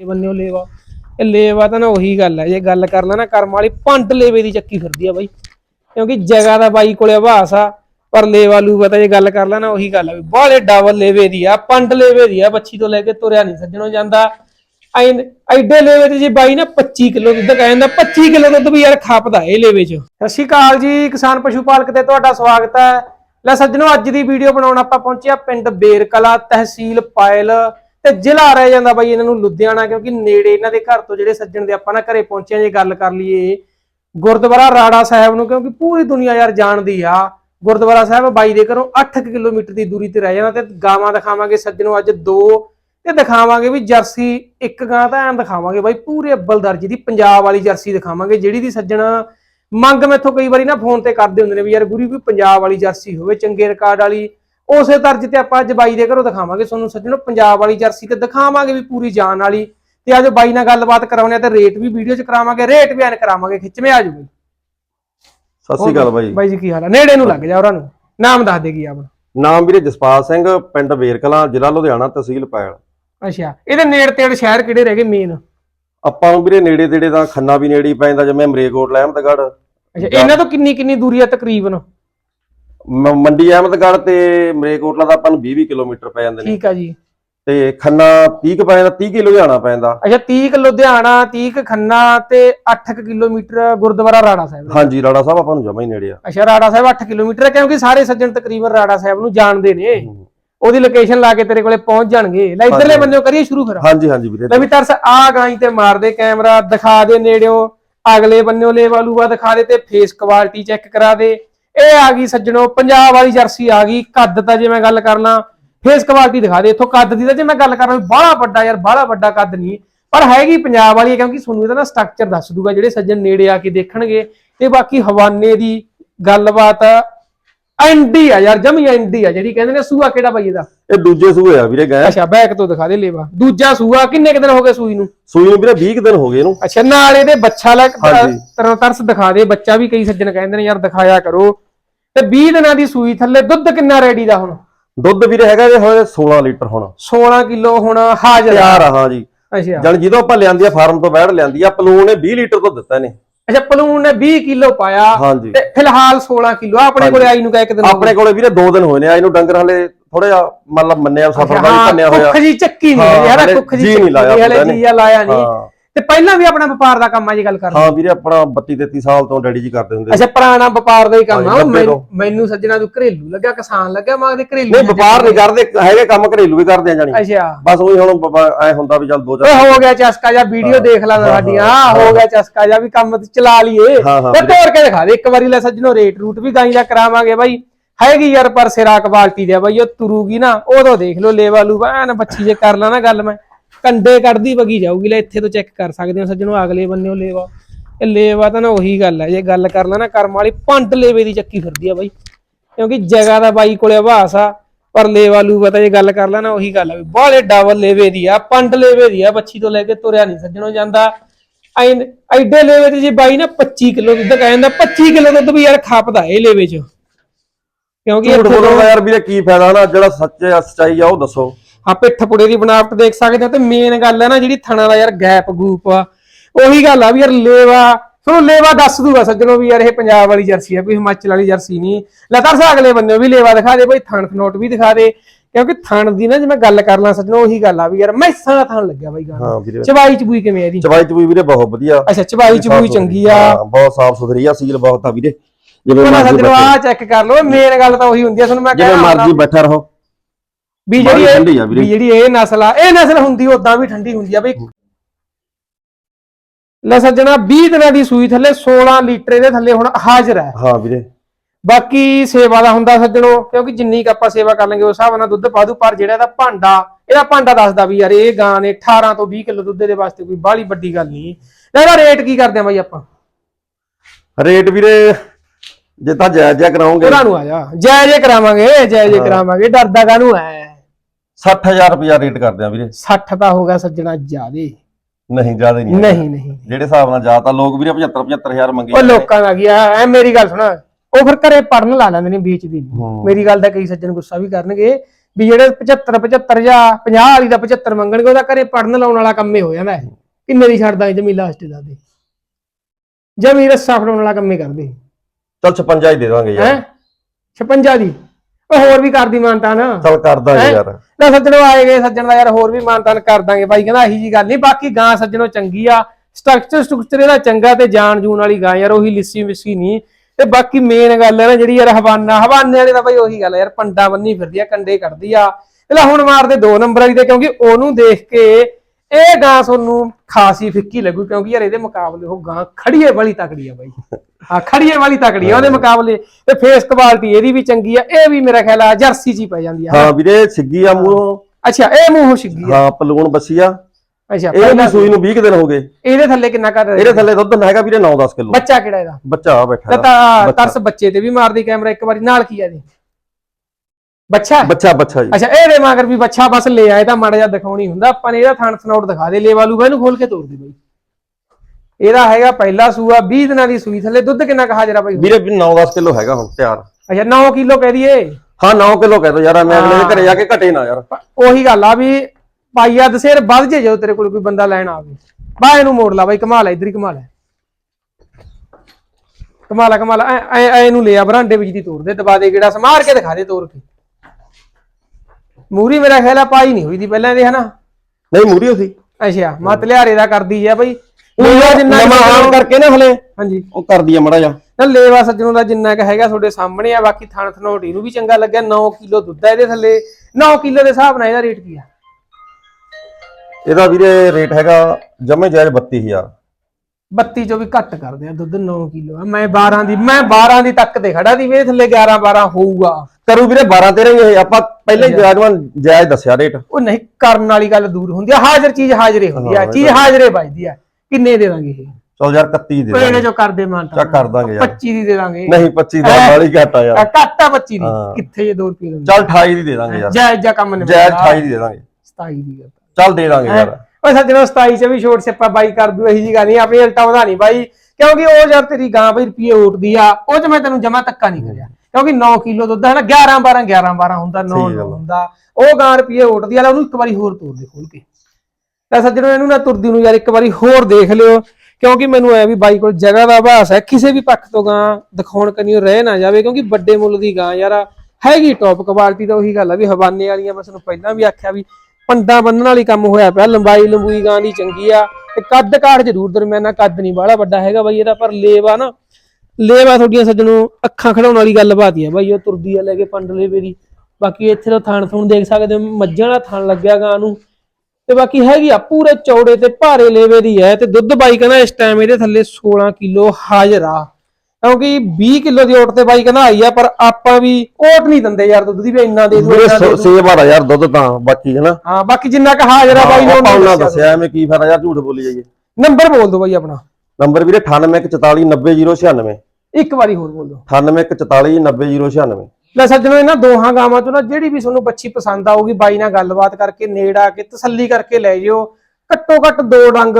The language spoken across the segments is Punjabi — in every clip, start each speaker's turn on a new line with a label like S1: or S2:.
S1: ਇਹ ਬੰਨਿਓ ਲੇਵਾ। ਇਹ ਲੇਵਾ ਤਾਂ ਨਾ ਉਹੀ ਗੱਲ ਹੈ। ਜੇ ਗੱਲ ਕਰ ਨਾ, ਕਰਮ ਵਾਲੀ ਪੰਡ ਲੇਵੇ ਦੀ ਚੱਕੀ ਫਿਰਦੀ ਆ ਬਾਈ। ਕਿਉਂਕਿ ਜਗ੍ਹਾ ਦਾ ਬਾਈ ਕੋਲੇ ਆਵਾਸ ਆ, ਪਰ ਲੇਵਾ ਲੂਵਾ ਤਾਂ ਜੇ ਗੱਲ ਕਰ ਲਾ ਉਹੀ ਗੱਲ ਆ ਵੀ ਬਾਹਲੇ ਡਬਲ ਲੇਵੇ ਦੀ ਆ, ਪੰਡ ਲੇਵੇ ਦੀ ਆ ਬੱਚੀ ਤੋਂ ਲੈ ਕੇ ਤੁਰਿਆ ਨਹੀਂ ਸੱਜਣੋਂ ਜਾਂਦਾ। ਐਨ- ਐਡੇ ਲੇਵੇ ਤੇ ਜੇ ਬਾਈ ਨਾ 25 ਕਿਲੋ ਦੁੱਧ ਕਹਿ ਜਾਂਦਾ 25 ਕਿਲੋ ਦੁੱਧ ਵੀ ਯਾਰ ਖਾਪਦਾ ਇਹ ਲੇਵੇ 'ਚ। ਸਤਿ ਸ਼੍ਰੀ ਅਕਾਲ ਜੀ, ਕਿਸਾਨ ਪਸ਼ੂ ਪਾਲਕ ਤੇ ਤੁਹਾਡਾ ਸਵਾਗਤ ਹੈ। ਲੈ ਸੱਜਣੋ, ਅੱਜ ਦੀ ਵੀਡੀਓ ਬਣਾਉਣ ਆਪਾਂ ਪਹੁੰਚਿਆ ਪਿੰਡ ਬੇਰਕਲਾ ਤਹਿਸੀਲ ਪਾਇਲ ਤੇ ਜ਼ਿਲ੍ਹਾ ਰਹਿ ਜਾਂਦਾ ਬਾਈ ਇਹਨਾਂ ਨੂੰ ਲੁਧਿਆਣਾ, ਕਿਉਂਕਿ ਨੇੜੇ ਇਹਨਾਂ ਦੇ ਘਰ ਤੋਂ ਜਿਹੜੇ ਸੱਜਣ ਦੇ ਆਪਾਂ ਨਾ ਘਰੇ ਪਹੁੰਚੇ ਜੇ ਗੱਲ ਕਰ ਲਈਏ, ਗੁਰਦੁਆਰਾ ਰਾੜਾ ਸਾਹਿਬ ਨੂੰ, ਕਿਉਂਕਿ ਪੂਰੀ ਦੁਨੀਆ ਯਾਰ ਜਾਣਦੀ ਆ। ਗੁਰਦੁਆਰਾ ਸਾਹਿਬ ਬਾਈ ਦੇ ਘਰੋਂ 8 ਕਿਲੋਮੀਟਰ ਦੀ ਦੂਰੀ ਤੇ ਰਹਿ ਜਾਣਾ ਤੇ ਗਾਵਾਂ ਦਿਖਾਵਾਂਗੇ ਸੱਜਣੋ ਅੱਜ ਦੋ ਤੇ ਦਿਖਾਵਾਂਗੇ ਵੀ ਜਰਸੀ ਇੱਕ ਗਾਂ ਤਾਂ ਐਂ ਦਿਖਾਵਾਂਗੇ ਬਾਈ, ਪੂਰੇ ਅੱਬਲ ਦਰਜੇ ਦੀ ਪੰਜਾਬ ਵਾਲੀ ਜਰਸੀ ਦਿਖਾਵਾਂਗੇ, ਜਿਹੜੀ ਦੀ ਸੱਜਣ ਮੰਗ ਮੈਥੋਂ ਕਈ ਵਾਰੀ ਨਾ ਫੋਨ ਤੇ ਕਰਦੇ ਹੁੰਦੇ ਨੇ ਵੀ ਯਾਰ ਗੁਰੂ ਕੋਈ ਪੰਜਾਬ ਵਾਲੀ ਜਰਸੀ ਹੋਵੇ, ਚੰਗੇ ਰਿਕਾਰਡ ਵਾਲੀ ਉਸੇ ਤਰਜ ਤੇ ਆਪਾਂ ਅੱਜ ਬਾਈ ਦੇ ਘਰੋਂ ਦਿਖਾਵਾਂਗੇ ਤੁਹਾਨੂੰ ਸੱਜਣੋ ਪੰਜਾਬ ਵਾਲੀ ਜਰਸੀ ਤੇ ਦਿਖਾਵਾਂਗੇ ਵੀ ਪੂਰੀ ਜਾਨ ਵਾਲੀ। ਤੇ ਅੱਜ ਬਾਈ ਨਾਲ ਗੱਲਬਾਤ ਕਰਾਉਣੇ ਆ ਤੇ ਰੇਟ ਵੀ ਵੀਡੀਓ 'ਚ ਕਰਾਵਾਂਗੇ ਰੇਟ ਵੀ ਐਨ ਕਰਾਵਾਂਗੇ ਖਿੱਚਵੇਂ ਆ ਜਾਊਗੀ
S2: ਸਤਿ ਸ਼੍ਰੀ ਅਕਾਲ ਬਾਈ।
S1: ਬਾਈ ਜੀ ਕੀ ਹਾਲ ਆ? ਨੇੜੇ ਨੂੰ ਲੱਗ ਜਾ ਉਹਨਾਂ ਨੂੰ। ਨਾਮ ਦੱਸ ਦੇਗੀ ਆਪਣਾ?
S2: ਨਾਮ ਵੀਰੇ ਜਸਪਾਲ ਸਿੰਘ ਪਿੰਡ ਵੇਰਕਲਾਂ ਜ਼ਿਲ੍ਹਾ ਲੁਧਿਆਣਾ ਤਹਿਸੀਲ ਪਾਇਲ
S1: ਅੱਛਾ ਇਹਦੇ ਨੇੜੇ ਤੇੜ ਸ਼ਹਿਰ ਕਿਹੜੇ ਰਹਿ ਗਏ ਮੇਨ
S2: ਆਪਾਂ ਨੂੰ ਵੀਰੇ ਨੇੜੇ ਤੇੜੇ ਦਾ ਖੰਨਾ ਵੀ ਨੇੜੇ ਹੀ ਪੈਂਦਾ ਜਿਵੇਂ ਅਮਰੇਕੋਟ ਅਹਿਮਦਗੜ੍ਹ।
S1: ਅੱਛਾ ਇਹਨਾਂ ਤੋਂ ਕਿੰਨੀ ਕਿੰਨੀ ਦੂਰੀ ਆ ਤਕਰੀਬਨ?
S2: ਮ- ਮੰਡੀ ਅਹਿਮਦਗੜ੍ਹ ਤੇ ਅਮਰੇਕੋਟਲਾ ਦਾ ਆਪਾਂ ਨੂੰ 20 ਕਿਲੋਮੀਟਰ ਪੈ ਜਾਂਦੇ ਨੇ।
S1: ਠੀਕ ਆ ਜੀ।
S2: ਤੇ ਖੰਨਾ 30 ਕੁ ਪੈ ਜਾਂਦਾ 30 ਕਿਲੋ ਲੁਧਿਆਣਾ ਪੈਂਦਾ
S1: ਅੱਛਾ 30 ਕੁ ਲੁਧਿਆਣਾ 30 ਕੁ ਖੰਨਾ ਤੇ 8 ਕੁ ਕਿਲੋਮੀਟਰ ਗੁਰਦੁਆਰਾ ਰਾੜਾ ਸਾਹਿਬ
S2: ਹਾਂਜੀ ਰਾੜਾ ਸਾਹਿਬ ਆਪਾਂ ਨੂੰ ਜਮਾ ਹੀ ਨੇੜੇ ਆ।
S1: ਅੱਛਾ ਰਾੜਾ ਸਾਹਿਬ 8 ਕਿਲੋਮੀਟਰ ਹੈ ਕਿਉਂਕਿ ਸਾਰੇ ਸੱਜਣ ਤਕਰੀਬਨ ਰਾੜਾ ਸਾਹਿਬ ਨੂੰ ਜਾਣਦੇ ਨੇ। ਉਹਦੀ ਲੋਕੇਸ਼ਨ ਲਾ ਕੇ ਤੇਰੇ ਕੋਲੇ ਪਹੁੰਚ ਜਾਣਗੇ। ਲੈ ਇਧਰਲੇ
S2: ਹਾਂਜੀ।
S1: ਬੰਨਿਓ ਕਰੀਏ ਸ਼ੁਰੂ ਫਿਰ।
S2: ਹਾਂਜੀ ਹਾਂਜੀ ਵੀਰੇ
S1: ਲੈ ਵੀ ਤਰਸ ਆ ਗਾਈ ਤੇ ਮਾਰ ਦੇ ਕੈਮਰਾ ਦਿਖਾ ਦੇ ਨੇੜਿਓਂ। ਅਗਲੇ ਬੰਨਿਓ ਲੇਵਾਲੂਆ ਦਿਖਾ ਦੇ ਤੇ ਫੇਸ ਕੁਆਲਿਟੀ ਚੈੱਕ ਕਰਾ ਦੇ। ਇਹ ਆ ਗਈ ਸੱਜਣੋ ਪੰਜਾਬ ਵਾਲੀ ਜਰਸੀ ਆ ਗਈ ਕੱਦ ਤਾਂ ਜੇ ਮੈਂ ਗੱਲ ਕਰਨਾ ਫੇਸ ਕੁਆਲਿਟੀ ਦਿਖਾ ਦੇ ਇੱਥੋਂ ਕੱਦ ਦੀ ਤਾਂ ਜੇ ਮੈਂ ਗੱਲ ਕਰਾਂ ਬਾਹਲਾ ਵੱਡਾ ਯਾਰ ਬਾਹਲਾ ਵੱਡਾ ਕੱਦ ਨਹੀਂ ਪਰ ਹੈਗੀ ਪੰਜਾਬ ਵਾਲੀ ਕਿਉਂਕਿ ਤੁਹਾਨੂੰ ਇਹਦਾ ਨਾ ਸਟਰਕਚਰ ਦੱਸ ਦੂਗਾ ਜਿਹੜੇ ਸੱਜਣ ਨੇੜੇ ਆ ਕੇ ਦੇਖਣਗੇ ਤੇ ਬਾਕੀ ਹਵਾਨੇ ਦੀ ਗੱਲਬਾਤ ਐਂਡੀ ਆ ਯਾਰ ਜਮੀ ਐਂਡੀ ਆ ਜਿਹੜੀ ਕਹਿੰਦੇ ਨੇ ਸੂਆ ਕਿਹੜਾ ਬਾਈ ਇਹਦਾ?
S2: ਇਹ ਦੂਜੇ ਸੂਏ ਆ ਵੀਰੇ ਗਏ
S1: ਅੱਛਾ ਬੈਕ ਤੋਂ ਦਿਖਾ ਦੇ ਲੇਵਾ। ਦੂਜਾ ਸੂਆ ਕਿੰਨੇ ਕੁ ਦਿਨ ਹੋ ਗਏ ਸੂਈ ਨੂੰ?
S2: ਸੂਈ ਨੂੰ ਵੀਰੇ 20 ਕੁ ਦਿਨ ਹੋ ਗਏ ਇਹਨੂੰ।
S1: ਅੱਛਾ ਨਾਲ ਇਹਦੇ ਬੱਚਾ ਲੈ ਤਰਸ ਦਿਖਾ ਦੇ ਬੱਚਾ ਵੀ ਕਈ ਸੱਜਣ ਕਹਿੰਦੇ ਨੇ ਯਾਰ ਦਿਖਾਇਆ ਕਰੋ। ਤੇ 20 ਦਿਨਾਂ ਦੀ ਸੂਈ ਥੱਲੇ ਦੁੱਧ ਕਿੰਨਾ ਰੈਡੀ ਦਾ ਹੁਣ?
S2: ਦੁੱਧ ਵੀਰੇ ਹੈਗਾ ਜੇ ਹੋਏ 16 ਲੀਟਰ ਹੁਣ।
S1: 16 ਕਿਲੋ ਹੁਣ ਹਾਜ਼ਰ।
S2: ਤਿਆਰ ਆ ਹਾਂ ਜੀ।
S1: ਅੱਛਾ।
S2: ਜਣ ਜਦੋਂ ਆਪਾਂ ਲਿਆਂਦੀ ਆ ਫਾਰਮ ਤੋਂ ਬੈਠ ਲਿਆਂਦੀ ਆ ਪਲੂਨ ਨੇ 20 ਲੀਟਰ ਤੋਂ ਦਿੱਤਾ ਨੇ।
S1: ਅੱਛਾ ਪਲੂਨ ਨੇ 20 ਕਿਲੋ ਪਾਇਆ ਤੇ ਫਿਲਹਾਲ 16 ਕਿਲੋ ਆਪਣੇ ਕੋਲੇ ਆਈ ਨੂੰ ਕਹਿ ਇੱਕ ਦਿਨ
S2: ਆਪਣੇ ਕੋਲੇ ਵੀਰੇ 2 ਦਿਨ ਹੋਏ ਨੇ ਆ ਇਹਨੂੰ ਡੰਗਰ ਹਲੇ ਥੋੜਾ ਜਿਹਾ ਮਤਲਬ ਮੰਨਿਆ ਸਫਰ ਦਾ ਵੀ ਭੰਨਿਆ ਹੋਇਆ।
S1: ਕੁੱਖ ਜੀ ਚੱਕੀ ਨਹੀਂ
S2: ਹਾਂ,
S1: ਯਾਰ ਕੁੱਖ ਜੀ
S2: ਜੀ ਨਹੀਂ ਲਾਇਆ
S1: ਹਲੇ
S2: ਨੇ।
S1: ਜੀਆ ਲਾਇਆ ਨਹੀਂ ਤੇ ਪਹਿਲਾਂ ਵੀ ਆਪਣਾ ਵਪਾਰ ਦਾ ਕੰਮ ਆ ਜੀ ਗੱਲ ਕਰ
S2: ਹਾਂ ਵੀਰੇ ਆਪਣਾ 32 33 ਸਾਲ ਤੋਂ ਡੈਡੀ ਜੀ ਕਰਦੇ ਹੁੰਦੇ
S1: ਅੱਛਾ ਪੁਰਾਣਾ ਵਪਾਰ ਦਾ ਹੀ ਕੰਮ ਆ। ਮੈਨੂੰ- ਸੱਜਣਾ ਤੂੰ ਘਰੇਲੂ ਲੱਗਿਆ ਕਿਸਾਨ ਲੱਗਿਆ ਮੈਂ ਦੇ ਘਰੇਲੂ
S2: ਨਹੀਂ ਵਪਾਰ ਨਹੀਂ ਕਰਦੇ ਹੈਗੇ ਕੰਮ ਘਰੇਲੂ ਵੀ ਕਰਦੇ ਆ ਜਾਣੀ।
S1: ਅੱਛਾ।
S2: ਬਸ ਉਹੀ ਹੁਣ ਐ ਹੁੰਦਾ ਵੀ ਚੱਲ ਦੋ ਚਾਰ
S1: ਹੋ ਗਿਆ ਚਸਕਾ ਜਾਂ ਵੀਡੀਓ ਦੇਖ ਲਾ ਸਾਡੀਆਂ।
S2: ਹਾਂ,
S1: ਗਿਆ ਚਸਕਾ ਜਾਂ ਵੀ ਕੰਮ ਤੇ ਚਲਾ ਲਈਏ। ਤੇ। ਤੋੜ ਕੇ ਦਿਖਾ ਦੇ ਇੱਕ ਵਾਰੀ ਲੈ ਸੱਜਣੋ ਰੇਟ ਰੂਟ ਵੀ ਗਾਈ ਦਾ ਕਰਾਵਾਂਗੇ ਬਾਈ। ਹੈਗੀ ਯਾਰ ਪਰ ਸਿਰਾ ਕੁਆਲਿਟੀ ਦੇ ਬਾਈ ਉਹ ਤੁਰੂਗੀ ਨਾ ਉਦੋਂ ਦੇਖ ਲਓ ਲੇਵਾ ਲੂਵਾ ਐਨ ਬੱਚੀ ਜੇ ਕਰ ਲਾ ਨਾ ਗੱਲ ਮੈਂ। ਕੰਡੇ ਕੱਢਦੀ ਵਗੀ ਜਾਊਗੀ ਲੈ ਇੱਥੇ ਤੋਂ ਚੈੱਕ ਕਰ ਸਕਦੇ ਹੋ ਸੱਜਣੋ ਅਗਲੇ ਬੰਨਿਓ ਲੇਵਾ। ਇਹ ਲੇਵਾ ਤਾਂ ਨਾ ਉਹੀ ਗੱਲ ਹੈ ਜੇ ਗੱਲ ਕਰ ਲਾ ਨਾ ਕਰਮ ਵਾਲੀ ਪੰਡ ਲੇਵੇ ਦੀ ਚੱਕੀ ਫਿਰਦੀ ਆ ਬਾਈ। ਕਿਉਂਕਿ ਜਗ੍ਹਾ ਦਾ ਬਾਈ ਕੋਲੇ ਆਵਾਸ ਆ ਪਰ ਲੇਵਾ ਲੂਵਾ ਤਾਂ ਜੇ ਗੱਲ ਕਰ ਲਾ ਨਾ ਉਹੀ ਗੱਲ ਆ ਵੀ ਬਾਹਲੇ ਡਬਲ ਲੇਵੇ ਦੀ ਆ ਪੰਡ ਲੇਵੇ ਦੀ ਆ ਬੱਚੀ ਤੋਂ ਲੈ ਕੇ ਤੁਰਿਆ ਨਹੀਂ ਸੱਜਣੋ ਜਾਂਦਾ। ਐਡੇ ਲੇਵੇ ਤੇ ਜੇ ਬਾਈ ਨਾ 25 ਕਿਲੋ ਦੁੱਧ ਕਹਿੰਦਾ 25 ਕਿਲੋ ਦੁੱਧ ਵੀ ਯਾਰ ਖਾਪਦਾ ਇਹ ਲੇਵੇ ਚ। ਕਿਉਂਕਿ
S2: ਝੂਠ ਦਾ ਯਾਰ ਵੀਰੇ ਕੀ ਫਾਇਦਾ ਨਾ ਜਿਹੜਾ ਸੱਚ ਸੱਚਾਈ ਆ ਉਹ ਦੱਸੋ।
S1: ਆ ਪਿੱਠ ਪੁੜੇ ਦੀ ਬਣਾਵਟ ਦੇਖ ਸਕਦੇ ਹੋ ਤੇ ਮੇਨ ਗੱਲ ਹੈ ਨਾ ਜਿਹੜੀ ਥਣਾ ਦਾ ਯਾਰ ਗੈਪ ਗੂਪ ਆ ਉਹੀ ਗੱਲ ਆ ਵੀ ਯਾਰ ਲੇਵਾ ਤੁਹਾਨੂੰ ਲੇਵਾ ਦੱਸ ਦੂਗਾ ਸੱਜਣੋ ਵੀ ਯਾਰ ਇਹ ਪੰਜਾਬ ਵਾਲੀ ਜਰਸੀ ਆ ਕੋਈ ਹਿਮਾਚਲ ਵਾਲੀ ਜਰਸੀ ਨਹੀਂ। ਲੈ ਤਰਸਾ ਅਗਲੇ ਬੰਦੇ ਵੀ ਲੇਵਾ ਦਿਖਾ ਦੇ ਬਈ ਥਣ ਨੋਟ ਵੀ ਦਿਖਾ ਦੇ ਕਿਉਂਕਿ ਥਣ ਦੀ ਨਾ ਜੇ ਮੈਂ ਗੱਲ ਕਰ ਲਾਂ ਸੱਜਣੋ ਉਹੀ ਗੱਲ ਆ ਵੀ ਯਾਰ ਮੈਸਾਂ ਦਾ ਥਣ ਲੱਗਿਆ ਬਾਈ ਗਾਣਾ। ਚਬਾਈ ਚਬੂਈ ਕਿਵੇਂ ਆ ਇਹਦੀ?
S2: ਚਵਾਈ ਚਵੂਈ ਵੀਰੇ ਬਹੁਤ ਵਧੀਆ।
S1: ਅੱਛਾ ਚਬਾਈ ਚਬੂਈ ਚੰਗੀ ਆ।
S2: ਬਹੁਤ ਸਾਫ਼ ਸੁਥਰੀ ਆ ਸੀਲ ਬਹੁਤ ਆ ਵੀਰੇ। ਜਿਵੇਂ ਮਰਜ਼ੀ ਬੈਠੋ।
S1: ਆ ਚੈੱਕ ਕਰ ਲਓ ਮੇਨ ਗੱਲ ਤਾਂ ਉਹੀ ਹੁੰਦੀ ਆ ਤੁਹਾਨੂੰ ਮੈਂ
S2: ਜਿਵੇਂ
S1: ਕਹਿਣਾ
S2: ਮਰਜ਼ੀ ਬੈਠਾ ਰਹੋ।
S1: ਵੀ ਜਿਹੜੀ
S2: ਬਾਹਲੀ ਠੰਡੀ ਆ
S1: ਇਹ
S2: ਵੀਰੇ।
S1: ਵੀ ਜਿਹੜੀ ਇਹ ਨਸਲ ਆ ਇਹ ਨਸਲ ਹੁੰਦੀ ਉਦਾਂ ਵੀ ਠੰਡੀ ਹੁੰਦੀ ਆ ਬਈ। ਲੈ ਸੱਜਣਾ 20 ਦਿਨਾਂ ਦੀ ਸੂਈ ਥੱਲੇ 16 ਲੀਟਰ ਇਹਦੇ ਥੱਲੇ ਹੁਣ ਹਾਜ਼ਰ ਹੈ।
S2: ਹਾਂ ਵੀਰੇ।
S1: ਬਾਕੀ ਸੇਵਾ ਦਾ ਹੁੰਦਾ ਸੱਜਣੋ ਕਿਉਂਕਿ ਜਿੰਨੀ ਕ ਆਪਾਂ ਸੇਵਾ ਕਰ ਲਾਂਗੇ ਉਸ ਹਿਸਾਬ ਨਾਲ ਦੁੱਧ ਪਾ ਦੂ ਪਰ ਜਿਹੜਾ ਇਹਦਾ ਭਾਂਡਾ ਇਹਦਾ ਭਾਂਡਾ ਦੱਸਦਾ ਵੀ ਯਾਰ ਇਹ ਗਾਂ ਨੇ 18 ਤੋਂ 20 ਕਿਲੋ ਦੁੱਧ ਦੇ ਵਾਸਤੇ ਕੋਈ ਬਾਹਲੀ ਵੱਡੀ ਗੱਲ ਨਹੀਂ। ਲੈ ਇਹਦਾ ਰੇਟ ਕੀ ਕਰਦੇ ਆ ਬਾਈ ਆਪਾਂ?
S2: ਰੇਟ ਵੀਰੇ ਜੇ ਤਾਂ ਜਾਇਜ਼ ਜਿਹਾ ਕਰਾਉਂਗੇ।
S1: ਉਹਨਾਂ ਨੂੰ ਆ ਜਾ ਜੈ ਜੈ ਕਰਾਵਾਂਗੇ ਜੈ ਜੈ ਕਰਾਵਾਂਗੇ ਡਰਦਾ ਕਾਹਨੂੰ ਐ
S2: 60000 ਰੁਪਇਆ ਰੇਟ ਕਰਦੇ ਆ ਵੀਰੇ।
S1: 60 ਤਾਂ ਹੋ ਗਿਆ ਸੱਜਣਾ ਜ਼ਿਆਦੇ।
S2: ਨਹੀਂ ਜ਼ਿਆਦਾ ਨਹੀਂ
S1: ਨਹੀਂ ਨਹੀਂ
S2: ਜਿਹੜੇ ਹਿਸਾਬ ਨਾਲ ਜ਼ਿਆਦਾ ਲੋਕ ਵੀਰੇ 75 75000 ਮੰਗੀ
S1: ਉਹ ਲੋਕਾਂ ਦਾ ਗਿਆ ਐ ਮੇਰੀ ਗੱਲ ਸੁਣ। ਉਹ ਫਿਰ ਘਰੇ ਪੜਨ ਲਾ ਲੈਂਦੇ ਨੇ ਵਿੱਚ ਦੀ।
S2: ਹੂੰ।
S1: ਮੇਰੀ ਗੱਲ ਦਾ ਕਈ ਸੱਜਣ ਗੁੱਸਾ ਵੀ ਕਰਨਗੇ ਵੀ ਜਿਹੜੇ 75 75 ਜਾਂ 50 ਵਾਲੀ ਦਾ 75 ਮੰਗਣਗੇ ਉਹਦਾ ਘਰੇ ਪੜਨ ਲਾਉਣ ਵਾਲਾ ਕੰਮ ਹੀ ਹੋ ਜਾਂਦਾ ਹੈ ਕਿੰਨੇ ਦੀ ਛੱਡਦਾ ਜਮੀ ਲਾਸਟ ਦਾ ਦੇ। ਜਮੀ ਰੱਸਾ ਫੜਾਉਣ ਵਾਲਾ ਕੰਮ ਹੀ ਕਰਦੇ।
S2: ਚੱਲ 56 ਹੀ ਦੇ ਦਾਂਗੇ
S1: ਹੈ?
S2: ਯਾਰ
S1: 56 ਦੀ। ਉਹ ਹੋਰ ਵੀ ਕਰਦੀ ਮਾਨਤਾ ਨਾ
S2: ਚੱਲ ਕਰ ਦਾਂਗੇ
S1: ਹੈਂ?
S2: ਯਾਰ।
S1: ਲੈ ਸੱਜਣੋ ਆਏ ਗਏ ਸੱਜਣ ਦਾ ਯਾਰ ਹੋਰ ਵੀ ਮਾਨਤਾਨ ਕਰ ਦਾਂਗੇ ਬਾਈ ਕਹਿੰਦਾ ਇਹੀ ਜੀ ਗੱਲ ਨਹੀਂ ਬਾਕੀ ਗਾਂ ਸੱਜਣੋ ਚੰਗੀ ਆ। ਸਟਰਕਚਰ ਸਟਰਕਚਰ ਇਹਦਾ ਚੰਗਾ ਤੇ ਜਾਨ ਜੂਨ ਵਾਲੀ ਗਾਂ ਯਾਰ ਉਹੀ ਲਿੱਸੀ ਮਿੱਸੀ ਨਹੀਂ। ਤੇ ਬਾਕੀ ਮੇਨ ਗੱਲ ਹੈ ਨਾ ਜਿਹੜੀ ਯਾਰ ਹਵਾਨਾ ਹਵਾਨੇ ਵਾਲੇ ਦਾ ਬਾਈ ਉਹੀ ਗੱਲ ਹੈ ਯਾਰ ਪੰਡਾ ਬੰਨੀ ਫਿਰਦੀ ਆ ਕੰਡੇ ਕੱਢਦੀ ਆ। ਇਹਲਾ ਹੁਣ ਮਾਰਦੇ ਦੋ ਨੰਬਰ ਵਾਲੀ ਤੇ ਕਿਉਂਕਿ ਉਹਨੂੰ ਦੇਖ ਕੇ ਇਹ ਗਾਂ ਤੁਹਾਨੂੰ ਖਾਸੀ ਫਿੱਕੀ ਲੱਗੂ ਕਿਉਂਕਿ ਯਾਰ ਇਹਦੇ ਮੁਕਾਬਲੇ ਉਹ ਗਾਂ ਖੜੀਏ ਵਾਲੀ ਤਕੜੀ ਆ ਬਾਈ। ਹਾਂ ਖੜੀਏ ਵਾਲੀ ਤਕੜੀ ਆ ਉਹਦੇ ਮੁਕਾਬਲੇ ਤੇ ਫੇਸ ਕੁਆਲਿਟੀ ਇਹਦੀ ਵੀ ਚੰਗੀ ਆ ਇਹ ਵੀ ਮੇਰਾ ਖਿਆਲ ਆ ਜਰਸੀ ਹੀ ਪੈ ਜਾਂਦੀ ਆ।
S2: ਹਾਂ ਵੀਰੇ ਸਿੱਗੀ ਆ ਮੂੰਹੋਂ।
S1: ਅੱਛਾ ਇਹ ਮੂੰਹ ਛਿੱਗੀ ਆ।
S2: ਹਾਂ ਪਲੂਣ ਬੱਸੀ ਆ।
S1: ਅੱਛਾ
S2: ਇਹ ਵੀ ਸੂਈ ਨੂੰ 20 ਕੁ ਦਿਨ ਹੋ ਗਏ।
S1: ਇਹਦੇ ਥੱਲੇ ਕਿੰਨਾ ਕਰ
S2: ਇਹਦੇ ਥੱਲੇ ਦੁੱਧ ਹੈਗਾ ਵੀਰੇ 9-10 ਕਿਲੋ।
S1: ਬੱਚਾ ਕਿਹੜਾ ਇਹਦਾ?
S2: ਬੱਚਾ ਆ ਬੈਠਾ
S1: ਤਾਂ। ਤਰਸ ਬੱਚੇ ਤੇ ਵੀ ਮਾਰਦੀ ਕੈਮਰਾ ਇੱਕ ਵਾਰੀ ਨਾਲ ਕੀ ਆ ਇਹਦੇ? ਬੱਚਾ?
S2: ਬੱਚਾ ਬੱਚਾ ਜੀ।
S1: ਅੱਛਾ ਇਹਦੇ ਮਗਰ ਵੀ ਬੱਚਾ ਬਸ ਲੈ ਆਏ ਤਾਂ ਮਾੜਾ ਜਿਹਾ ਦਿਖਾਉਣੀ ਹੁੰਦਾ ਆਪਾਂ ਨੇ ਇਹਦਾ ਥਣ ਸਨੌਟ ਦਿਖਾ ਦੇ ਲੇਵਾ ਲੂਗਾ ਇਹਨੂੰ ਖੋਲ ਕੇ ਤੋੜ ਦੇ ਬਾਈ। ਇਹਦਾ ਹੈਗਾ ਪਹਿਲਾ ਸੂਆ 20 ਦਿਨਾਂ ਦੀ ਸੂਈ ਥੱਲੇ ਦੁੱਧ ਕਿੰਨਾ ਕਹਾ ਜਰਾ ਬਾਈ
S2: ਵੀਰੇ ਵੀ 9-10 ਕਿਲੋ ਹੈਗਾ ਹੁਣ ਤਿਆਰ।
S1: ਅੱਛਾ 9 ਕਿਲੋ ਕਹਿ ਦਈਏ?
S2: ਹਾਂ 9 ਕਿਲੋ ਕਹਿ ਦੋ ਯਾਰ ਮੈਂ ਅਗਲੇ ਦੇ ਘਰੇ ਜਾ ਕੇ ਘਟੇ ਨਾ ਯਾਰ।
S1: ਉਹੀ ਗੱਲ ਆ ਵੀ ਪਾਈਆ ਦਸੇਰ ਵੱਧ ਜੇ ਜਦੋਂ ਤੇਰੇ ਕੋਲ ਕੋਈ ਬੰਦਾ ਲੈਣ ਆਵੇ। ਬਾ ਇਹਨੂੰ ਮੋੜ ਲਾ ਬਾਈ ਕਮਾਲ ਹੈ ਇਧਰ ਹੀ ਕਮਾਲ ਹੈ ਕਮਾਲ ਹੈ ਕਮਾਲ ਐ ਐ ਇਹਨੂੰ ਲਿਆ ਬਰਾਂਡੇ ਵਿੱਚ ਦੀ ਤੋੜ ਦੇ ਦਬਾ ਦੇ ਕਿਹੜਾ ਸਮਾਰ ਕੇ ਦਿਖਾ ਦੇ ਤੋੜ ਕੇ। ਮੂਰੀ ਮੇਰਾ ਖਿਆਲ ਆ ਪਾਈ ਨਹੀਂ ਹੋਈ ਦੀ ਪਹਿਲਾਂ ਇਹਦੇ ਹਨਾ?
S2: ਨਹੀਂ ਮੂਰੀ ਸੀ।
S1: ਅੱਛਾ ਮਤ ਲਿਆਰੇ ਦਾ ਕਰਦੀ ਆ ਬਈ।
S2: ਉਹ
S1: ਲੇਵਾ ਜਿੰਨਾ
S2: ਨਵਾਂ ਆਉਣ ਕਰਕੇ ਨਾ ਹਲੇ।
S1: ਹਾਂਜੀ।
S2: ਉਹ ਕਰਦੀ ਆ ਮੜਾ ਜਾ
S1: ਨਾ ਲੇਵਾ ਸੱਜਣੋਂ ਦਾ ਜਿੰਨਾ ਕ ਹੈਗਾ ਤੁਹਾਡੇ ਸਾਹਮਣੇ ਆ ਬਾਕੀ ਥਣ ਥਨੋਟੀ ਨੂੰ ਵੀ ਚੰਗਾ ਲੱਗਿਆ 9 ਕਿਲੋ ਦੁੱਧ ਆ ਇਹਦੇ ਥੱਲੇ। 9 ਕਿਲੋ ਦੇ ਹਿਸਾਬ ਨਾਲ ਇਹਦਾ ਰੇਟ ਕੀ ਆ?
S2: ਇਹਦਾ ਵੀਰੇ ਰੇਟ ਹੈਗਾ ਜਮੇ ਜਾਇਜ਼ 32000
S1: 32 ਚੋਂ ਵੀ ਘੱਟ ਕਰਦੇ ਆ ਦੁੱਧ 9 ਕਿਲੋ ਆ। ਮੈਂ 12 ਦੀ ਮੈਂ 12 ਦੀ ਤੱਕ ਤੇ ਖੜਾ ਦੀ ਵੇ ਥੱਲੇ 11 12 ਹੋਊਗਾ।
S2: ਕਰੂ ਵੀਰੇ 12 13 ਹੀ ਇਹ ਆਪਾਂ ਪਹਿਲਾਂ ਹੀ ਜਾਇਜ਼ ਦੱਸਿਆ ਰੇਟ।
S1: ਉਹ ਨਹੀਂ ਕਰਨ ਵਾਲੀ ਗੱਲ ਦੂਰ ਹੁੰਦੀ ਆ ਹਾਜ਼ਰ ਚੀਜ਼ ਹਾਜ਼ਰੇ ਹੁੰਦੀ ਆ ਚੀਜ਼ ਹਾਜ਼ਰੇ ਵੱਜਦੀ ਆ। ਕਿੰਨੇ ਦੇ ਦਾਂਗੇ ਇਹ?
S2: ਚਲ ਯਾਰ 31 ਦੇ
S1: ਕੋਈ ਇਹਨੇ
S2: ਦਾਂਗੇ।
S1: ਜੋ ਕਰਦੇ ਮਾਨਤਾ
S2: ਚੱਕ ਕਰ ਦਾਂਗੇ ਯਾਰ।
S1: 25 ਦੀ ਦੇ ਦਾਂਗੇ।
S2: ਨਹੀਂ 25 ਦਾ ਵਾਲੀ ਘੱਟ ਯਾਰ।
S1: ਘੱਟ ਆ 25 ਦੀ। ਕਿੱਥੇ ਜੇ 2 ਰੁਪਏ
S2: ਚੱਲ 28 ਦੀ ਦੇ ਦਾਂਗੇ ਯਾਰ।
S1: ਜਾਇਜ਼ ਜਾ ਕੰਮ ਨੇ
S2: ਜਾਇਜ਼ 28 ਦੀ ਦੇ ਦਾਂਗੇ।
S1: 27 ਦੀ
S2: ਚੱਲ ਦੇ ਦਾਂਗੇ ਯਾਰ।
S1: ਓਏ ਸੱਜਣੋ 27 ਚ ਵੀ ਛੋਟ ਸਿੱਪਾ ਬਾਈ ਕਰ ਦੂ ਇਹੀ ਜੀ ਗੱਲ ਨਹੀਂ ਆਪਣੀ ਉਲਟਾ ਵਧਾ ਨਹੀਂ ਬਾਈ। ਕਿਉਂਕਿ ਉਹ ਜਦ ਤੇਰੀ ਗਾਂ ਬਈ ਰੁਪਏ ਉੱਠਦੀ ਆ ਉਹ ਚ ਮੈਂ ਤੈਨੂੰ ਜਮਾ ਧੱਕਾ ਨਹੀਂ ਕਰਿਆ। ਕਿਉਂਕਿ 9 ਕਿਲੋ ਦੁੱਧ ਹੈ ਨਾ 11 12 11 12 ਹੁੰਦਾ 9
S2: ਸਹੀ ਗੱਲ ਆ।
S1: ਹੁੰਦਾ। ਉਹ ਗਾਂ ਰੁਪਏ ਉੱਠਦੀ ਆ ਲੈ ਉਹਨੂੰ ਇੱਕ ਵਾਰੀ ਹੋਰ ਤੋੜ ਦੇ ਖੋਲ ਕੇ। ਤਾਂ ਸੱਜਣੋ, ਇਹਨੂੰ ਨਾ ਤੁਰਦੀ ਨੂੰ ਯਾਰ ਇੱਕ ਵਾਰੀ ਹੋਰ ਦੇਖ ਲਿਓ, ਕਿਉਂਕਿ ਮੈਨੂੰ ਐ ਵੀ ਬਾਈ ਕੋਲ ਜਗ੍ਹਾ ਦਾ ਆਭਾਸ ਹੈ, ਕਿਸੇ ਵੀ ਪੱਖ ਤੋਂ ਗਾਂ ਦਿਖਾਉਣ ਕੰਨਿਓ ਰਹਿ ਨਾ ਜਾਵੇ, ਕਿਉਂਕਿ ਵੱਡੇ ਮੁੱਲ ਦੀ ਗਾਂ ਯਾਰ ਹੈਗੀ ਟੌਪ ਕੁਆਲਿਟੀ ਦਾ ਉਹੀ ਗੱਲ ਆ ਵੀ ਹਵਾਨੇ ਵਾਲੀਆਂ ਮੈਂ ਤੁਹਾਨੂੰ ਪਹਿਲਾਂ ਵੀ ਆਖਿਆ ਵੀ ਪੰਡਾ ਬੰਨਣ ਵਾਲੀ ਕੰਮ ਹੋਇਆ ਪਿਆ, ਲੰਬਾਈ ਲੰਬੂਈ ਗਾਂ ਦੀ ਚੰਗੀ ਆ, ਤੇ ਕੱਦ ਕਾਠ ਜ਼ਰੂਰ ਦਰਮਿਆਨਾ ਕੱਦ ਨਹੀਂ ਬਾਹਲਾ ਵੱਡਾ ਹੈਗਾ ਬਾਈ ਇਹਦਾ, ਪਰ ਲੇਵਾ ਨਾ, ਲੇਵਾ ਤੁਹਾਡੀਆਂ ਸੱਜਣੋਂ, ਅੱਖਾਂ ਖੜਾਉਣ ਵਾਲੀ ਗੱਲ ਬਾਤ ਆ ਬਾਈ, ਉਹ ਤੁਰਦੀ ਆ ਲੈ ਕੇ ਪੰਡ ਲੇਵੇ ਦੀ, ਬਾਕੀ ਇੱਥੇ ਦਾ ਥਾਣ ਥੂਣ ਦੇਖ ਸਕਦੇ ਹੋ, ਮੱਝਾਂ ਦਾ ਥਾਣ ਲੱਗਿਆ ਗਾਂ ਨੂੰ ਤੇ ਬਾਕੀ ਹੈਗੀ ਆ ਪੂਰੇ ਚੌੜੇ ਤੇ ਭਾਰੇ ਲੇਵੇ ਦੀ ਹੈ ਤੇ ਦੁੱਧ ਬਾਈ ਕਹਿੰਦਾ ਇਸ ਟਾਈਮ ਇਹਦੇ ਥੱਲੇ 16 ਕਿਲੋ ਹਾਜ਼ਰ ਆ। ਕਿਉਂਕਿ 20 ਕਿਲੋ ਦੀ ਓਟ ਤੇ ਬਾਈ ਕਹਿੰਦਾ ਆਈ ਆ ਪਰ ਆਪਾਂ ਵੀ ਓਟ ਨਹੀਂ ਦਿੰਦੇ ਯਾਰ ਦੁੱਧ ਦੀ ਵੀ ਇੰਨਾ ਦੇ ਦੂ ਦੇ ਦੂ।
S2: ਸੇਬ ਆ ਯਾਰ ਦੁੱਧ ਤਾਂ ਬਾਕੀ ਹੈ ਨਾ।
S1: ਹਾਂ ਬਾਕੀ ਜਿੰਨਾ ਕ ਹਾਜ਼ਰ ਆ ਬਾਈ ਨੇ
S2: ਉਹਨਾਂ
S1: ਉਹਨਾਂ
S2: ਦੱਸਿਆ। ਐਵੇਂ ਕੀ ਫਾਇਦਾ ਯਾਰ ਝੂਠ ਬੋਲੀ ਜਾਈਏ।
S1: ਨੰਬਰ ਬੋਲ ਦਿਓ ਬਾਈ ਆਪਣਾ।
S2: ਨੰਬਰ ਵੀਰੇ 9814490096
S1: ਇੱਕ ਵਾਰੀ ਹੋਰ ਬੋਲ ਦਿਓ।
S2: 9814490096
S1: ਲੈ ਸੱਜਣੋ ਇਹਨਾਂ ਦੋਹਾਂ ਗਾਵਾਂ ਚੋਂ ਨਾ ਜਿਹੜੀ ਵੀ ਤੁਹਾਨੂੰ ਬੱਚੀ ਪਸੰਦ ਆਊਗੀ ਬਾਈ ਨਾਲ ਗੱਲਬਾਤ ਕਰਕੇ ਨੇੜ ਆ ਕੇ ਤਸੱਲੀ ਕਰਕੇ ਲੈ ਜਿਓ। ਘੱਟੋ ਘੱਟ ਦੋ ਡੰਗ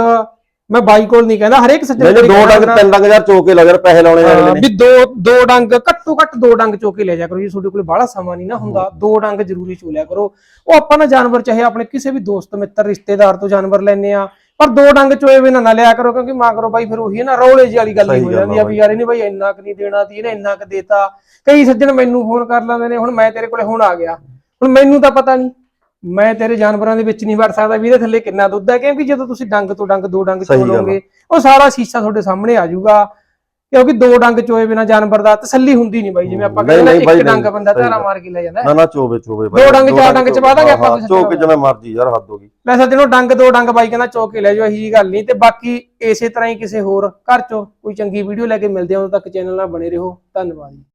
S1: ਮੈਂ ਬਾਈ ਕੋਲ ਨਹੀਂ ਕਹਿੰਦਾ ਹਰੇਕ ਸੱਜਣ
S2: ਨਹੀਂ ਦੋ ਡੰਗ ਤਿੰਨ ਡੰਗ ਯਾਰ ਚੋਕੇ ਲੱਗ ਯਾਰ ਪੈਸੇ ਲਾਉਣੇ ਅਗਲੇ ਨੇ।
S1: ਵੀ ਦੋ ਦੋ ਡੰਗ ਘੱਟੋ ਘੱਟ ਦੋ ਡੰਗ ਚੋ ਕੇ ਲੈ ਜਾ ਕਰੋ। ਜੀ ਤੁਹਾਡੇ ਕੋਲ ਬਾਹਲਾ ਸਮਾਂ ਨਹੀਂ ਨਾ ਹੁੰਦਾ ਦੋ ਡੰਗ ਜ਼ਰੂਰੀ ਚੋ ਲਿਆ ਕਰੋ। ਉਹ ਆਪਾਂ ਨਾ ਜਾਨਵਰ ਚਾਹੇ ਆਪਣੇ ਕਿਸੇ ਵੀ ਦੋਸਤ ਮਿੱਤਰ ਰਿਸ਼ਤੇਦਾਰ ਤੋਂ ਜਾਨਵਰ ਲੈਨੇ ਆ ਪਰ ਦੋ ਡੰਗ ਚੋਏ ਬਿਨਾਂ ਨਾ ਲਿਆ ਕਰੋ ਕਿਉਂਕਿ ਮਾਂ ਕਰੋ ਬਾਈ ਫਿਰ ਉਹੀ ਹੈ ਨਾ ਰੌਲੇ ਜਿਹੀ ਵਾਲੀ ਗੱਲ ਹੀ ਜਾਂਦੀ ਆ ਵੀ ਯਾਰ ਇਹਨੇ ਬਾਈ ਇੰਨਾ ਕੁ ਨਹੀਂ ਦੇਣਾ ਸੀ ਇਹਨੇ ਇੰਨਾ ਕੁ ਦੇਤਾ। ਕਈ ਸੱਜਣ ਮੈਨੂੰ ਫੋਨ ਕਰ ਲੈਂਦੇ ਨੇ ਹੁਣ ਮੈਂ ਤੇਰੇ ਕੋਲੇ ਹੁਣ ਆ ਗਿਆ। ਹੁਣ ਮੈਨੂੰ ਤਾਂ ਪਤਾ ਨਹੀਂ ਮੈਂ ਤੇਰੇ ਜਾਨਵਰਾਂ ਦੇ ਵਿੱਚ ਨਹੀਂ ਵੜ ਸਕਦਾ ਵੀ ਇਹਦੇ ਥੱਲੇ ਕਿੰਨਾ ਦੁੱਧ ਹੈ ਕਿਉਂਕਿ ਜਦੋਂ ਤੁਸੀਂ ਡੰਗ ਤੋਂ ਡੰਗ ਦੋ ਡੰਗ
S2: ਸਹੀ
S1: ਚੋ
S2: ਗੱਲ ਆ।
S1: ਲਓਗੇ ਉਹ ਸਾਰਾ ਸ਼ੀਸ਼ਾ ਤੁਹਾਡੇ ਸਾਹਮਣੇ ਆ ਜਾਊਗਾ। ਕਿਉਂਕਿ ਦੋ ਡੰਗ ਚੋਏ ਬਿਨਾ ਜਾਨਵਰ ਦਾ ਤਸੱਲੀ ਹੁੰਦੀ ਨਹੀਂ ਬਾਈ ਜਿਵੇਂ ਆਪਾਂ ਕਹਿੰਦੇ
S2: ਬਾਈ,
S1: ਇੱਕ ਡੰਗ ਬੰਦਾ ਧਾਰਾ। ਮਾਰ ਕੇ ਲੈ ਜਾਂਦਾ।
S2: ਨਾ ਨਾ ਚੋਵੇ ਚੋਵੇ
S1: ਦੋ ਡੰਗ, ਚਾਰ ਡੰਗ ਚ ਪਾ ਦਾਂਗੇ ਆਪਾਂ ਤੁਸੀਂ
S2: ਚੋਕੇ ਜਿਵੇਂ ਮਰਜ਼ੀ ਯਾਰ ਹੱਦ ਹੋ ਗਈ।
S1: ਲੈ ਸੱਜਣੋ ਡੰਗ ਦੋ ਡੰਗ ਬਾਈ ਕਹਿੰਦਾ ਚੋ ਕੇ ਲੈ ਜਾਓ ਇਹੀ ਜੀ ਗੱਲ ਨਹੀਂ ਤੇ ਬਾਕੀ ਇਸੇ ਤਰ੍ਹਾਂ ਹੀ ਕਿਸੇ ਹੋਰ ਘਰ ਚੋਂ ਕੋਈ ਚੰਗੀ ਵੀਡੀਓ ਲੈ ਕੇ ਮਿਲਦੇ ਹਾਂ ਉਦੋਂ ਤੱਕ ਚੈਨਲ ਨਾਲ ਬਣੇ ਰਹੋ। ਧੰਨਵਾਦ ਜੀ।